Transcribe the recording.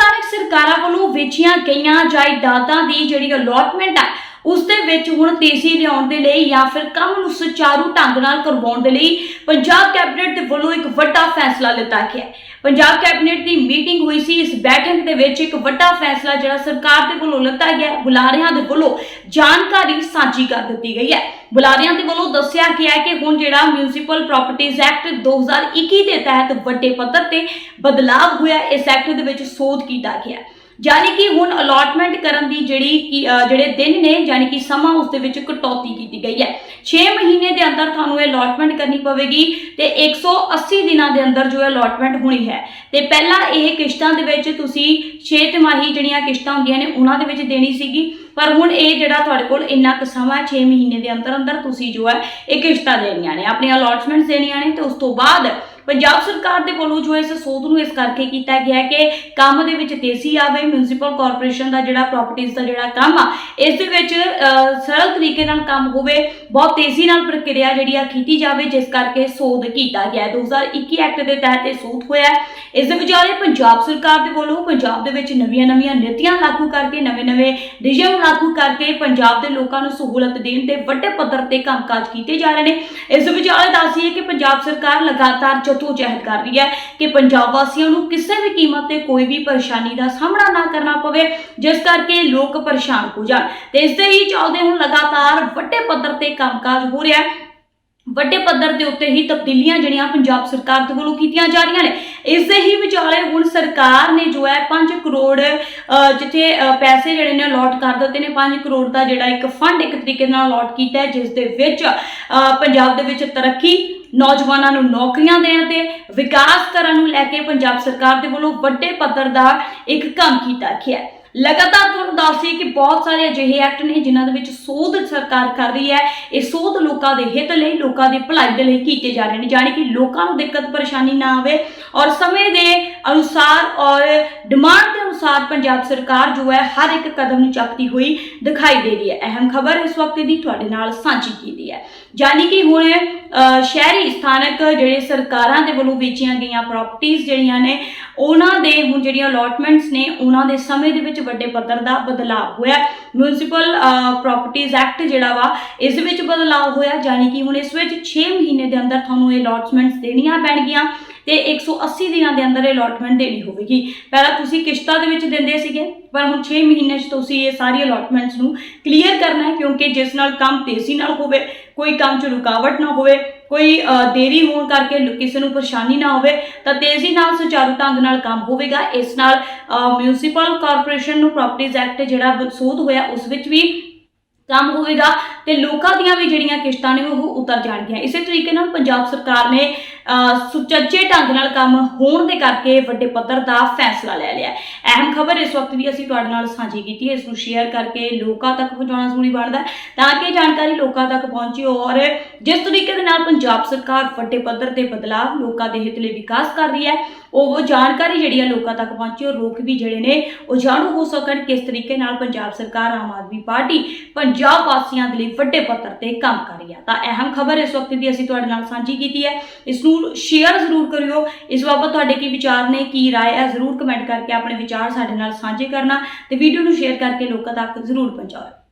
ਸਥਾਨਕ ਸਰਕਾਰਾਂ ਵੱਲੋਂ ਵੇਚੀਆਂ ਗਈਆਂ ਜਾਇਦਾਦਾਂ ਦੀ ਜਿਹੜੀ ਅਲੋਟਮੈਂਟ ਹੈ ਉਸ ਦੇ ਵਿੱਚ ਹੁਣ ਤੇਜ਼ੀ ਲਿਆਉਣ ਦੇ ਲਈ ਜਾਂ ਫਿਰ ਕੰਮ ਨੂੰ ਸੁਚਾਰੂ ਢੰਗ ਨਾਲ ਕਰਵਾਉਣ ਦੇ ਲਈ ਪੰਜਾਬ ਕੈਬਨਿਟ ਦੇ ਵੱਲੋਂ ਇੱਕ ਵੱਡਾ ਫੈਸਲਾ ਲਿੱਤਾ ਗਿਆ ਪੰਜਾਬ ਕੈਬਨਿਟ ਦੀ ਮੀਟਿੰਗ ਹੋਈ ਸੀ। ਇਸ ਬੈਠਕ ਦੇ ਵਿੱਚ ਇੱਕ ਵੱਡਾ ਫੈਸਲਾ ਜਿਹੜਾ ਸਰਕਾਰ ਦੇ ਵੱਲੋਂ ਲਿੱਤਾ ਗਿਆ ਬੁਲਾਰਿਆਂ ਦੇ ਵੱਲੋਂ ਜਾਣਕਾਰੀ ਸਾਂਝੀ ਕਰ ਦਿੱਤੀ ਗਈ ਹੈ। ਬੁਲਾਰਿਆਂ ਦੇ ਵੱਲੋਂ ਦੱਸਿਆ ਗਿਆ ਕਿ ਹੁਣ ਜਿਹੜਾ ਮਿਊਨਿਸਪਲ ਪ੍ਰਾਪਰਟੀਜ਼ ਐਕਟ 2021 ਦੇ ਤਹਿਤ ਵੱਡੇ ਪੱਧਰ ਤੇ ਬਦਲਾਅ ਹੋਇਆ, ਇਸ ਐਕਟ ਦੇ ਵਿੱਚ ਸੋਧ ਕੀਤਾ ਗਿਆ ਯਾਨੀ ਕਿ ਹੁਣ ਅਲਾਟਮੈਂਟ ਕਰਨ ਦੀ ਜਿਹੜੀ ਕਿ, ਜਿਹੜੇ ਦਿਨ ਨੇ ਯਾਨੀ ਕਿ ਸਮਾਂ ਉਸ ਦੇ ਵਿੱਚ ਕਟੌਤੀ ਕੀਤੀ ਗਈ ਹੈ। 6 ਮਹੀਨੇ ਦੇ ਅੰਦਰ ਤੁਹਾਨੂੰ ਇਹ ਅਲਾਟਮੈਂਟ ਕਰਨੀ ਪਵੇਗੀ ਤੇ 180 ਦਿਨਾਂ ਦੇ ਅੰਦਰ ਜੋ ਅਲਾਟਮੈਂਟ ਹੋਣੀ ਹੈ। ਤੇ ਪਹਿਲਾਂ ਇਹ ਕਿਸ਼ਤਾਂ ਦੇ ਵਿੱਚ ਤੁਸੀਂ 6 ਤਿਮਾਹੀ ਜਿਹੜੀਆਂ ਕਿਸ਼ਤਾਂ ਹੁੰਦੀਆਂ ਨੇ ਉਹਨਾਂ ਦੇ ਵਿੱਚ ਦੇਣੀ ਸੀਗੀ। ਪਰ ਹੁਣ ਇਹ ਜਿਹੜਾ ਤੁਹਾਡੇ ਕੋਲ ਇੰਨਾ ਕੁ ਸਮਾਂ ਹੈ 6 ਮਹੀਨੇ ਦੇ ਅੰਦਰ ਅੰਦਰ ਤੁਸੀਂ ਜੋ ਹੈ ਇਹ ਕਿਸ਼ਤਾਂ ਦੇਣੀਆਂ ਨੇ ਆਪਣੀਆਂ ਅਲਾਟਮੈਂਟਸ ਦੇਣੀਆਂ ਨੇ ਤੇ ਉਸ ਤੋਂ ਬਾਅਦ ਪੰਜਾਬ ਸਰਕਾਰ ਦੇ ਵੱਲੋਂ ਜੋ ਇਸ ਸੋਧ ਨੂੰ ਇਸ ਕਰਕੇ ਕੀਤਾ ਗਿਆ ਕਿ ਕੰਮ ਦੇ ਵਿੱਚ ਤੇਜ਼ੀ ਆਵੇ ਮਿਊਨਿਸਪਲ ਕਾਰਪੋਰੇਸ਼ਨ ਦਾ ਜਿਹੜਾ ਪ੍ਰਾਪਰਟੀਆਂ ਦਾ ਜਿਹੜਾ ਕੰਮ ਆ, ਇਸ ਦੇ ਵਿੱਚ ਸਰਲ ਤਰੀਕੇ ਨਾਲ ਕੰਮ ਹੋਵੇ, ਬਹੁਤ ਤੇਜ਼ੀ ਨਾਲ ਪ੍ਰਕਿਰਿਆ ਜਿਹੜੀ ਆ ਕੀਤੀ ਜਾਵੇ, ਜਿਸ ਕਰਕੇ ਸੋਧ ਕੀਤਾ ਗਿਆ ਹੈ। 2021 ਐਕਟ ਦੇ ਤਹਿਤ ਇਹ ਸੋਧ ਹੋਇਆ ਇਸ ਦੇ ਵਿਚਾਲੇ ਪੰਜਾਬ ਸਰਕਾਰ ਦੇ ਵੱਲੋਂ ਪੰਜਾਬ ਦੇ ਵਿੱਚ ਨਵੀਆਂ-ਨਵੀਆਂ ਨੀਤੀਆਂ ਲਾਗੂ ਕਰਕੇ, ਨਵੇਂ-ਨਵੇਂ ਨਿਯਮ ਲਾਗੂ ਕਰਕੇ ਪੰਜਾਬ ਦੇ ਲੋਕਾਂ ਨੂੰ ਸਹੂਲਤ ਦੇਣ ਤੇ ਵੱਡੇ ਪੱਧਰ ਤੇ ਕੰਮਕਾਜ ਕੀਤੇ ਜਾ ਰਹੇ ਨੇ। ਇਸ ਦੇ ਵਿਚਾਲੇ ਦੱਸੀਏ ਕਿ ਪੰਜਾਬ ਸਰਕਾਰ ਲਗਾਤਾਰ ਜਦੋਜਹਿਦ ਕਰ ਰਹੀ ਹੈ ਕਿ ਪੰਜਾਬ ਵਾਸੀਆਂ ਨੂੰ ਕਿਸੇ ਵੀ ਕੀਮਤ ਤੇ ਕੋਈ ਵੀ ਪਰੇਸ਼ਾਨੀ ਦਾ ਸਾਹਮਣਾ ਨਾ ਕਰਨਾ ਪਵੇ, ਜਿਸ ਕਰਕੇ ਲੋਕ ਪਰੇਸ਼ਾਨ ਹੋ ਜਾਣ। ਤੇ ਇਸ ਦੇ ਹੀ ਚੱਲਦੇ ਹੁਣ ਲਗਾਤਾਰ ਵੱਡੇ ਪੱਧਰ ਤੇ ਕੰਮਕਾਜ ਹੋ ਰਿਹਾ ਹੈ। ਵੱਡੇ ਪੱਧਰ ਦੇ ਉੱਤੇ ਹੀ ਤਬਦੀਲੀਆਂ ਜਿਹੜੀਆਂ ਪੰਜਾਬ ਸਰਕਾਰ ਦੇ ਵੱਲੋਂ ਕੀਤੀਆਂ ਜਾ ਰਹੀਆਂ ਨੇ। ਇਸ ਦੇ ਹੀ ਵਿਚਾਲੇ ਹੁਣ ਸਰਕਾਰ ਨੇ ਜੋ ਹੈ 5 ਕਰੋੜ ਜਿੱਥੇ ਪੈਸੇ ਜਿਹੜੇ ਨੇ ਅਲਾਟ ਕਰ ਦਿੱਤੇ ਨੇ 5 ਕਰੋੜ ਦਾ ਜਿਹੜਾ ਇੱਕ ਫੰਡ ਇੱਕ ਤਰੀਕੇ ਨਾਲ ਅਲਾਟ ਕੀਤਾ ਹੈ, ਜਿਸ ਦੇ ਵਿੱਚ ਪੰਜਾਬ ਦੇ ਵਿੱਚ ਤਰੱਕੀ ਨੌਜਵਾਨਾਂ ਨੂੰ ਨੌਕਰੀਆਂ ਦੇਣ ਤੇ ਵਿਕਾਸ ਕਰਨ ਨੂੰ ਲੈ ਕੇ ਪੰਜਾਬ ਸਰਕਾਰ ਦੇ ਵੱਲੋਂ ਵੱਡੇ ਪੱਧਰ ਦਾ ਇੱਕ ਕੰਮ ਕੀਤਾ ਗਿਆ ਹੈ। ਲਗਾਤਾਰ ਤੁਹਾਨੂੰ ਦੱਸੀ ਕਿ ਬਹੁਤ ਸਾਰੇ ਅਜਿਹੇ ਐਕਟ ਨੇ ਜਿਨ੍ਹਾਂ ਦੇ ਵਿੱਚ ਸੋਧ ਸਰਕਾਰ ਕਰ ਰਹੀ ਹੈ। ਇਹ ਸੋਧ ਲੋਕਾਂ ਦੇ ਹਿੱਤ ਲਈ, ਲੋਕਾਂ ਦੀ ਭਲਾਈ ਦੇ ਲਈ ਕੀਤੇ ਜਾ ਰਹੇ ਨੇ ਜਾਣੀ ਕਿ ਲੋਕਾਂ ਨੂੰ ਦਿੱਕਤ, ਪਰੇਸ਼ਾਨੀ ਨਾ ਆਵੇ ਔਰ ਸਮੇਂ ਦੇ ਅਨੁਸਾਰ ਔਰ ਡਿਮਾਂਡ ਅਨੁਸਾਰ ਪੰਜਾਬ ਸਰਕਾਰ ਜੋ ਹੈ ਹਰ ਇੱਕ ਕਦਮ ਨੂੰ ਚੱਕਦੀ ਹੋਈ ਦਿਖਾਈ ਦੇ ਰਹੀ ਹੈ। ਅਹਿਮ ਖਬਰ ਇਸ ਵਕਤ ਦੀ ਤੁਹਾਡੇ ਨਾਲ ਸਾਂਝੀ ਕੀਤੀ ਹੈ। ਜਾਣੀ ਕਿ ਹੁਣ ਸ਼ਹਿਰੀ ਸਥਾਨਕ ਜਿਹੜੇ ਸਰਕਾਰਾਂ ਦੇ ਵੱਲੋਂ ਵੇਚੀਆਂ ਗਈਆਂ ਪ੍ਰਾਪਰਟੀਆਂ ਜਿਹੜੀਆਂ ਨੇ, ਉਹਨਾਂ ਦੇ ਹੁਣ ਜਿਹੜੀਆਂ ਅਲੋਟਮੈਂਟਸ ਨੇ, ਉਹਨਾਂ ਦੇ ਸਮੇਂ ਦੇ ਵਿੱਚ ਵੱਡੇ ਪੱਧਰ ਦਾ ਬਦਲਾਅ ਹੋਇਆ। ਮਿਊਨਿਸਪਲ ਪ੍ਰਾਪਰਟੀਆਂ ਐਕਟ ਜਿਹੜਾ ਵਾ, ਇਸ ਵਿੱਚ ਬਦਲਾਅ ਹੋਇਆ। ਜਾਣੀ ਕਿ ਹੁਣ ਇਸ ਵਿੱਚ 6 ਮਹੀਨੇ ਦੇ ਅੰਦਰ ਤੁਹਾਨੂੰ ਇਹ ਅਲੋਟਮੈਂਟਸ ਦੇਣੀਆਂ ਪੈਣਗੀਆਂ। ਤੇ 180 ਦਿਨਾਂ ਦੇ ਅੰਦਰ ਅਲੋਟਮੈਂਟ ਦੇਣੀ ਹੋਵੇਗੀ। ਪਹਿਲਾਂ ਤੁਸੀਂ ਕਿਸ਼ਤਾਂ ਦੇ ਵਿੱਚ ਦਿੰਦੇ ਸੀਗੇ, ਪਰ ਹੁਣ 6 ਮਹੀਨੇ 'ਚ ਤੁਸੀਂ ਇਹ ਸਾਰੀ ਅਲੋਟਮੈਂਟਸ ਨੂੰ ਕਲੀਅਰ ਕਰਨਾ ਹੈ, ਕਿਉਂਕਿ ਜਿਸ ਨਾਲ ਕੰਮ ਤੇਜ਼ੀ ਨਾਲ ਹੋਵੇ, ਕੋਈ ਕੰਮ 'ਚ ਰੁਕਾਵਟ ਨਾ ਹੋਵੇ, ਕੋਈ ਦੇਰੀ ਹੋਣ ਕਰਕੇ ਕਿਸੇ ਨੂੰ ਪਰੇਸ਼ਾਨੀ ਨਾ ਹੋਵੇ, ਤਾਂ ਤੇਜ਼ੀ ਨਾਲ ਸੁਚਾਰੂ ਢੰਗ ਨਾਲ ਕੰਮ ਹੋਵੇਗਾ। ਇਸ ਨਾਲ ਮਿਊਨਿਸਪਲ ਕਾਰਪੋਰੇਸ਼ਨ ਨੂੰ ਪ੍ਰਾਪਰਟੀਆਂ ਐਕਟ ਜਿਹੜਾ ਸੋਧ ਹੋਇਆ, ਉਸ ਵਿੱਚ ਵੀ ਕੰਮ ਹੋਵੇਗਾ ਤੇ ਲੋਕਾਂ ਦੀਆਂ ਵੀ ਜਿਹੜੀਆਂ ਕਿਸ਼ਤਾਂ ਨੇ, ਉਹ ਉਤਰ ਜਾਣਗੀਆਂ। ਇਸੇ ਤਰੀਕੇ ਨਾਲ ਪੰਜਾਬ ਸਰਕਾਰ ਨੇ ਸੁਚੱਜੇ ਢੰਗ ਨਾਲ ਕੰਮ ਹੋਣ ਦੇ ਕਰਕੇ ਵੱਡੇ ਪੱਧਰ ਦਾ ਫੈਸਲਾ ਲੈ ਲਿਆ ਅਹਿਮ ਖਬਰ ਇਸ ਵਕਤ ਦੀ ਅਸੀਂ ਤੁਹਾਡੇ ਨਾਲ ਸਾਂਝੀ ਕੀਤੀ ਹੈ। ਇਸ ਨੂੰ ਸ਼ੇਅਰ ਕਰਕੇ ਲੋਕਾਂ ਤੱਕ ਪਹੁੰਚਾਉਣਾ ਜ਼ਰੂਰੀ ਬਣਦਾ ਤਾਂ ਕਿ ਇਹ ਜਾਣਕਾਰੀ ਲੋਕਾਂ ਤੱਕ ਪਹੁੰਚੇ ਔਰ ਜਿਸ ਤਰੀਕੇ ਦੇ ਨਾਲ ਪੰਜਾਬ ਸਰਕਾਰ ਵੱਡੇ ਪੱਧਰ ਤੇ ਬਦਲਾਅ ਲੋਕਾਂ ਦੇ ਹਿੱਤ ਲਈ ਵਿਕਾਸ ਕਰ ਰਹੀ ਹੈ, ਉਹ ਜਾਣਕਾਰੀ ਜਿਹੜੀ ਆ ਲੋਕਾਂ ਤੱਕ ਪਹੁੰਚੇ ਔਰ ਲੋਕ ਵੀ ਜਿਹੜੇ ਨੇ ਉਹ ਜਾਣੂ ਹੋ ਸਕਣ ਕਿਸ ਤਰੀਕੇ ਨਾਲ ਪੰਜਾਬ ਸਰਕਾਰ, ਆਮ ਆਦਮੀ ਪਾਰਟੀ ਪੰਜਾਬ ਵਾਸੀਆਂ ਦੇ ਲਈ ਵੱਡੇ ਪੱਧਰ ਤੇ ਕੰਮ ਕਰ ਰਹੀ ਹੈ। ਤਾਂ ਅਹਿਮ ਖਬਰ ਇਸ ਵਕਤ ਦੀ ਅਸੀਂ ਤੁਹਾਡੇ ਨਾਲ ਸਾਂਝੀ ਕੀਤੀ ਹੈ। ਇਸ ਨੂੰ ਸ਼ੇਅਰ ਜ਼ਰੂਰ ਕਰਿਓ। ਇਸ ਬਾਬਤ ਤੁਹਾਡੇ ਕੀ ਵਿਚਾਰ ਨੇ, ਕੀ ਰਾਏ ਹੈ, ਜ਼ਰੂਰ ਕਮੈਂਟ ਕਰਕੇ ਆਪਣੇ ਵਿਚਾਰ ਸਾਡੇ ਨਾਲ ਸਾਂਝੇ ਕਰਨਾ ਤੇ ਵੀਡੀਓ ਨੂੰ ਸ਼ੇਅਰ ਕਰਕੇ ਲੋਕਾਂ ਤੱਕ ਜ਼ਰੂਰ ਪਹੁੰਚਾਓ।